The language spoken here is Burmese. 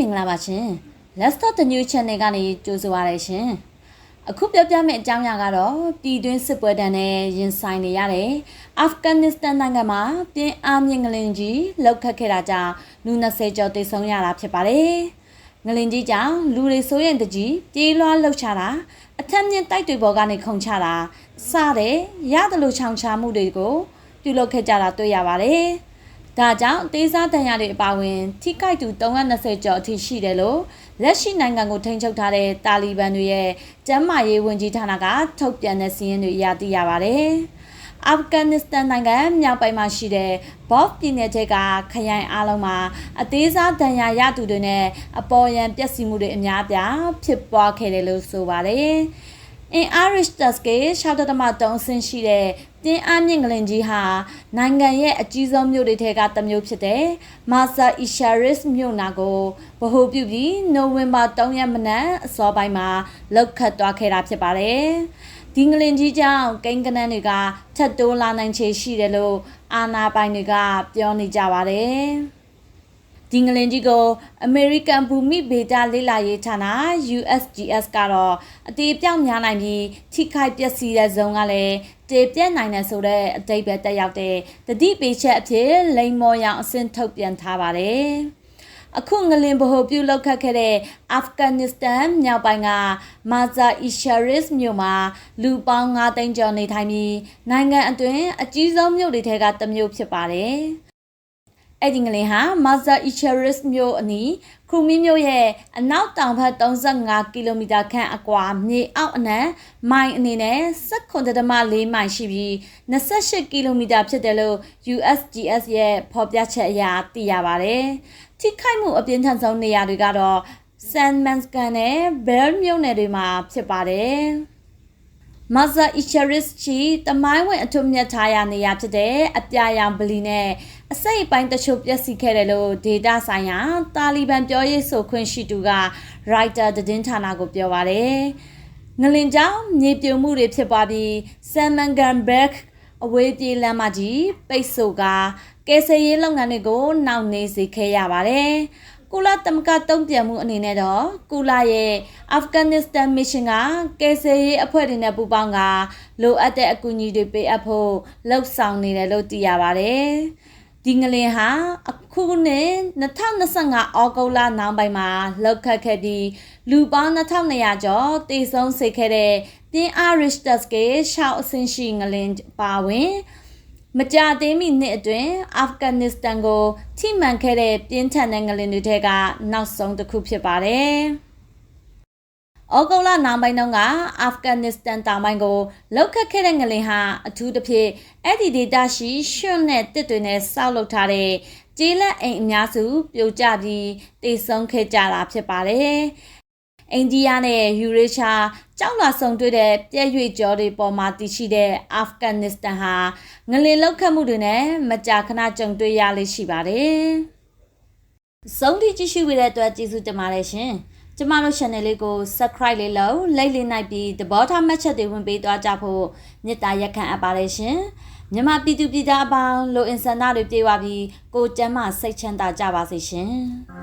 မင်္ဂလာပါရှင် Let's Talk the New Channel ကနေကြိုဆိုပါရရှင်အခုပြောပြမယ့်အကြောင်းအရာကတော့ပြည်တွင်းစစ်ပွဲတန်းနဲ့ရင်ဆိုင်နေရတဲ့အာဖဂန်နစ္စတန်နိုင်ငံမှာပြင်းအားမြင့်ငလင်ကြီးလောက်ခတ်ခဲ့တာကြောင့်လူ20ကျော်သေဆုံးရတာဖြစ်ပါတယ်ငလင်ကြီးကြောင့်လူတွေဆိုရင်တကြီးပြေးလွှားလှုပ်ချတာအထက်မြင့်တိုက်တွေပေါ်ကနေခုန်ချတာစတဲ့ရတယ်လို့ချောင်ချမှုတွေကိုပြုလုပ်ခဲ့ကြတာတွေ့ရပါတယ်။ ဒါကြောင့်တေးစားတန်ရတွေအပါအဝင်ထိခိုက်သူ320ကျော်အထိရှိတယ်လို့လက်ရှိနိုင်ငံကိုထိန်းချုပ်ထားတဲ့တာလီဘန်တွေရဲ့ကျန်းမာရေးဝန်ကြီးဌာနကထုတ်ပြန်တဲ့စီးရင်တွေအရသိရပါတယ်။အာဖဂန်နစ္စတန်နိုင်ငံမြောက်ပိုင်းမှာရှိတဲ့ဘော့ပြည်နယ်ကခရိုင်အားလုံးမှာအသေးစားဒဏ်ရာရသူတွေနဲ့အပေါ်ယံပျက်စီးမှုတွေအများအပြားဖြစ်ပွားခဲ့တယ်လို့ဆိုပါတယ်။ in Irish Tuske 6.3အဆင့်ရှိတဲ့တင်းအားမြင့်ကလင်ကြီးဟာနိုင်ငံရဲ့အကြီးဆုံးမြို့တွေထဲကတစ်မြို့ဖြစ်တဲ့ Masa Isharis မြို့နာကိုဗဟိုပြုပြီးနိုဝင်ဘာ3ရက်မနက်အစောပိုင်းမှာလောက်ခတ်သွားခဲ့တာဖြစ်ပါတယ်။ဒီငလင်ကြီးကြောင့်ကိန်းကနန်းတွေကထပ်တိုးလာနိုင်ခြေရှိတယ်လို့အာဏာပိုင်တွေကပြောနေကြပါတယ်။ ဒီငလင်ကြီးကို American ဘူမိဗေဒလေ့လာရေးဌာန USGS ကတော့အတေးပြောင်းများနိုင်ပြီးထိခိုက်ပျက်စီးတဲ့ဇုံကလည်းတေပြက်နိုင်တယ်ဆိုတဲ့အတိတ်ပဲတက်ရောက်တဲ့တတိပေချက်အဖြစ်လိမ်မော်ရောင်အဆင့်ထုတ်ပြန်ထားပါတယ်။အခုငလင်ဗဟိုပြုလောက်ခတ်ခဲ့တဲ့အာဖဂန်နစ္စတန်မြောက်ပိုင်းကမာဇာအီရှာရစ်မြို့မှာလူပေါင်း9သိန်းကျော်နေထိုင်ပြီးနိုင်ငံအတွင်းအကြီးဆုံးမြို့တွေထဲကတစ်မြို့ဖြစ်ပါတယ်။ အဲ့ဒီငလင်ဟာမာဇာအီချာရစ်မြို့အနီးခရူမီမြို့ရဲ့အနောက်တောင်ဘက်35ကီလိုမီတာခန့်အကွာမြေအောက်အနံမိုင်အနေနဲ့16.4မိုင်ရှိပြီး28ကီလိုမီတာဖြစ်တယ်လို့ USGS ရဲ့ဖော်ပြချက်အရသိရပါတယ်။ထိခိုက်မှုအပြင်းထန်ဆုံးနေရာတွေကတော့ San Manskan နဲ့ Bell မြို့နယ်တွေမှာဖြစ်ပါတယ်။ မာဇာအီချာရစ်ချီတမိုင်းဝင်အထွတ်မြတ်ထားရနေရဖြစ်တဲ့အပြာရောင်ဗလီနဲ့အစိတ်အပိုင်းတချို့ပျက်စီးခဲ့တယ်လို့ဒေတာဆိုင်ရာတာလီဘန်ပြောရေးဆိုခွင့်ရှိသူကရိုက်တာသတင်းဌာနကိုပြောပါတယ်။ငလင်ကြောင့်မြေပြိုမှုတွေဖြစ်ပွားပြီးဆမ်မန်ဂန်ဘက်အဝေးပြေးလမ်းမကြီးပိတ်ဆို့ကကယ်ဆယ်ရေးလုပ်ငန်းတွေကိုနှောင့်နှေးစေခဲ့ရပါတယ်။ ကုလသမဂ္ဂတုံ့ပြန်မှုအနေနဲ့တော့ကုလရဲ့အာဖဂန်နစ္စတန်မစ်ရှင်ကကယ်ဆယ်ရေးအဖွဲ့တွေနဲ့ပူးပေါင်းကလိုအပ်တဲ့အကူအညီတွေပေးအပ်ဖို့လှုံ့ဆော်နေတယ်လို့သိရပါတယ်။ဒီငလင်ဟာအခုနှစ်2025ဩဂုတ်လနောက်ပိုင်းမှာလောက်ခတ်ခဲ့ပြီးလူပေါင်း2200ကျော်တည်ဆုံးစေခဲ့တဲ့ပြင်းအားရစ်တက်စကေရှောက်အဆင့်ရှိငလင်ပါဝင် မကြသေးမီနှစ်အတွင်းအာဖဂန်နစ္စတန်ကိုထိမှန်ခဲ့တဲ့ပြင်းထန်တဲ့ငလင်တွေထဲကနောက်ဆုံးတစ်ခုဖြစ်ပါတယ်။ဩဂုတ်လနောက်ပိုင်းတုန်းကအာဖဂန်နစ္စတန်တောင်ပိုင်းကိုလောက်ခတ်ခဲ့တဲ့ငလင်ဟာအထူးသဖြင့်အဲ့ဒီဒေတာရှိရွှွန့်နဲ့တစ်တွေနဲ့စောက်လုပ်ထားတဲ့ကျေးလက်အိမ်အများစုပြိုကျပြီးတိတ်ဆုံးခဲ့ကြတာဖြစ်ပါတယ်။ အိန္ဒိယနဲ့ယူရေရှားကြောက်လာဆုံတွေ့တဲ့ပြည့်ရွေ့ကြောတွေပေါ်မှာတည်ရှိတဲ့အာဖဂန်နစ္စတန်ဟာငလင်လောက်ခတ်မှုတွေနဲ့မကြာခဏကြုံတွေ့ရလိမ့်ရှိပါတယ်။ဆုံးထိကြည့်ရှုရတဲ့အတွက်ကျေးဇူးတင်ပါတယ်ရှင်။ကျမတို့ channel လေးကို subscribe လေးလုပ် like လေးနိုင်ပြီးသဘောထားမှတ်ချက်တွေဝင်ပေးသွားကြဖို့မေတ္တာရက်ခံအပ်ပါတယ်ရှင်။မြမပြည်သူပြည်သားအပေါင်းလိုအင်ဆန္ဒတွေပြေဝပြီးကိုကျမ်းမာစိတ်ချမ်းသာကြပါစေရှင်။